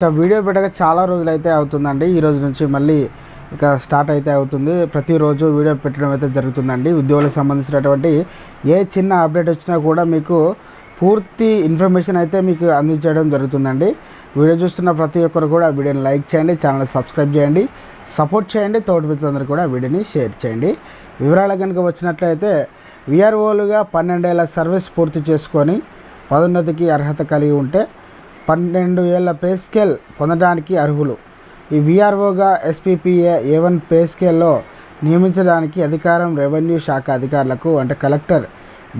ఇక వీడియో పెట్టక చాలా రోజులు అయితే అవుతుందండి. ఈ రోజు నుంచి మళ్ళీ ఇక స్టార్ట్ అయితే అవుతుంది. ప్రతిరోజు వీడియో పెట్టడం అయితే జరుగుతుందండి. ఉద్యోగులకు సంబంధించినటువంటి ఏ చిన్న అప్డేట్ వచ్చినా కూడా మీకు పూర్తి ఇన్ఫర్మేషన్ అయితే మీకు అందించడం జరుగుతుందండి. వీడియో చూస్తున్న ప్రతి ఒక్కరు కూడా వీడియోని లైక్ చేయండి ఛానల్ సబ్స్క్రైబ్ చేయండి సపోర్ట్ చేయండి తోటి మిత్రులందరూ కూడా వీడియోని షేర్ చేయండి. వివరాలు కనుక వచ్చినట్లయితే విఆర్ఓలుగా పన్నెండేళ్ళ సర్వీస్ పూర్తి చేసుకొని పదోన్నతికి అర్హత కలిగి ఉంటే పన్నెండు ఏళ్ళ పే స్కేల్ పొందడానికి అర్హులు. ఈ విఆర్ఓగా ఎస్పీపీఏ ఏ వన్ పే స్కేల్లో నియమించడానికి అధికారం రెవెన్యూ శాఖ అధికారులకు అంటే కలెక్టర్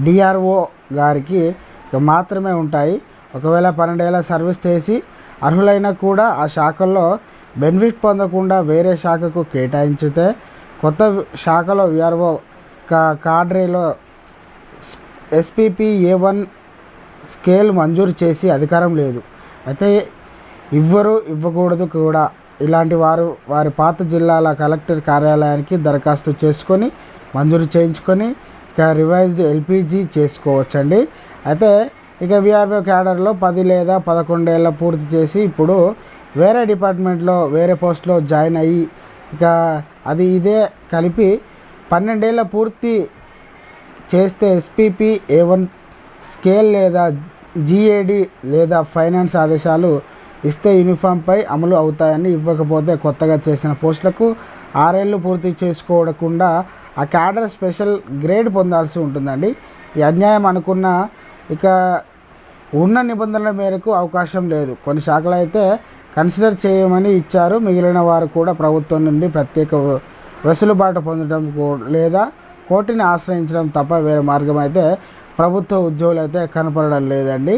డిఆర్ఓ గారికి మాత్రమే ఉంటాయి. ఒకవేళ పన్నెండేళ్ళ సర్వీస్ చేసి అర్హులైనా కూడా ఆ శాఖల్లో బెనిఫిట్ పొందకుండా వేరే శాఖకు కేటాయించితే కొత్త శాఖలో విఆర్ఓ కా కాడ్రేలో ఎస్పీపీ ఏ వన్ స్కేల్ మంజూరు చేసి అధికారం లేదు. అయితే ఇవ్వరు ఇవ్వకూడదు కూడా. ఇలాంటి వారు వారి పాత జిల్లాల కలెక్టర్ కార్యాలయానికి దరఖాస్తు చేసుకొని మంజూరు చేయించుకొని ఇక రివైజ్డ్ ఎల్పిజి చేసుకోవచ్చండి. అయితే ఇక విఆర్ఓ క్యాడర్లో పది లేదా పదకొండేళ్ళ పూర్తి చేసి ఇప్పుడు వేరే డిపార్ట్మెంట్లో వేరే పోస్ట్లో జాయిన్ అయ్యి ఇక అది ఇదే కలిపి పన్నెండేళ్ళ పూర్తి చేస్తే ఎస్పీపీ ఏ వన్ స్కేల్ లేదా జీఏడీ లేదా ఫైనాన్స్ ఆదేశాలు ఇస్తే యూనిఫామ్పై అమలు అవుతాయని ఇవ్వకపోతే కొత్తగా చేసిన పోస్టులకు ఆరేళ్ళు పూర్తి చేసుకోకుండా ఆ క్యాడర్ స్పెషల్ గ్రేడ్ పొందాల్సి ఉంటుందండి. ఈ అన్యాయం అనుకున్న ఇక ఉన్న నిబంధనల మేరకు అవకాశం లేదు. కొన్ని శాఖలు అయితే కన్సిడర్ చేయమని ఇచ్చారు. మిగిలిన వారు కూడా ప్రభుత్వం నుండి ప్రత్యేక వెసులుబాటు పొందడం లేదా కోర్టుని ఆశ్రయించడం తప్ప వేరే మార్గం అయితే ప్రభుత్వ ఉద్యోగులు అయితే కనపడడం లేదండి.